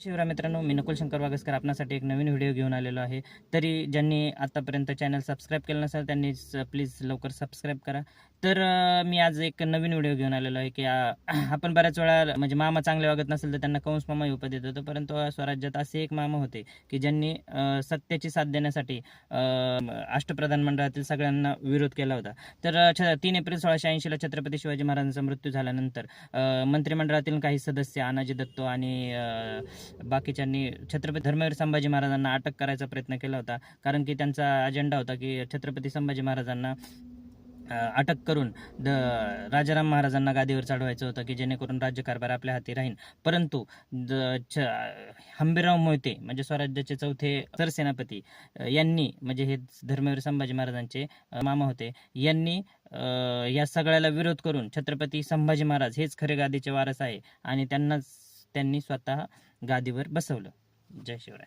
शिवराय मित्रांनो मी नकुल शंकर वागसकर आपणासाठी एक नवीन व्हिडिओ घेऊन आलेलो आहे. तरी ज्यांनी आतापर्यंत चॅनल सबस्क्राईब केलं नसेल त्यांनी प्लीज लवकर सबस्क्राईब करा. तर मी आज एक नवीन व्हिडिओ घेऊन आलेलो आहे की आपण बऱ्याच वेळा म्हणजे मामा चांगले वागत नसेल तर त्यांना कंस मामा उपाय देत. होतो परंतु स्वराज्यात असे एक मामा होते की ज्यांनी सत्याची साथ देण्यासाठी अष्टप्रधान मंडळातील सगळ्यांना विरोध केला होता. तर छ तीन एप्रिल सोळाशे ऐंशीला छत्रपती शिवाजी महाराजांचा मृत्यू झाल्यानंतर मंत्रिमंडळातील काही सदस्य अनाजी दत्तो आणि बाकीच्यांनी छत्रपती धर्मवीर संभाजी महाराजांना अटक करायचा प्रयत्न केला होता. कारण की त्यांचा अजेंडा होता की छत्रपती संभाजी महाराजांना अटक करून द राजाराम महाराजांना गादीवर चढवायचं होतं की जेणेकरून राज्यकारभार आपल्या हाती राहील. परंतु द छ हंबीरराव मोहिते म्हणजे स्वराज्याचे चौथे सरसेनापती यांनी म्हणजे हे धर्मवीर संभाजी महाराजांचे मामा होते यांनी या सगळ्याला विरोध करून छत्रपती संभाजी महाराज हेच खरे गादीचे वारस आहे आणि त्यांनाच त्यांनी स्वतः गादीवर बसवलं. जय शिवराय.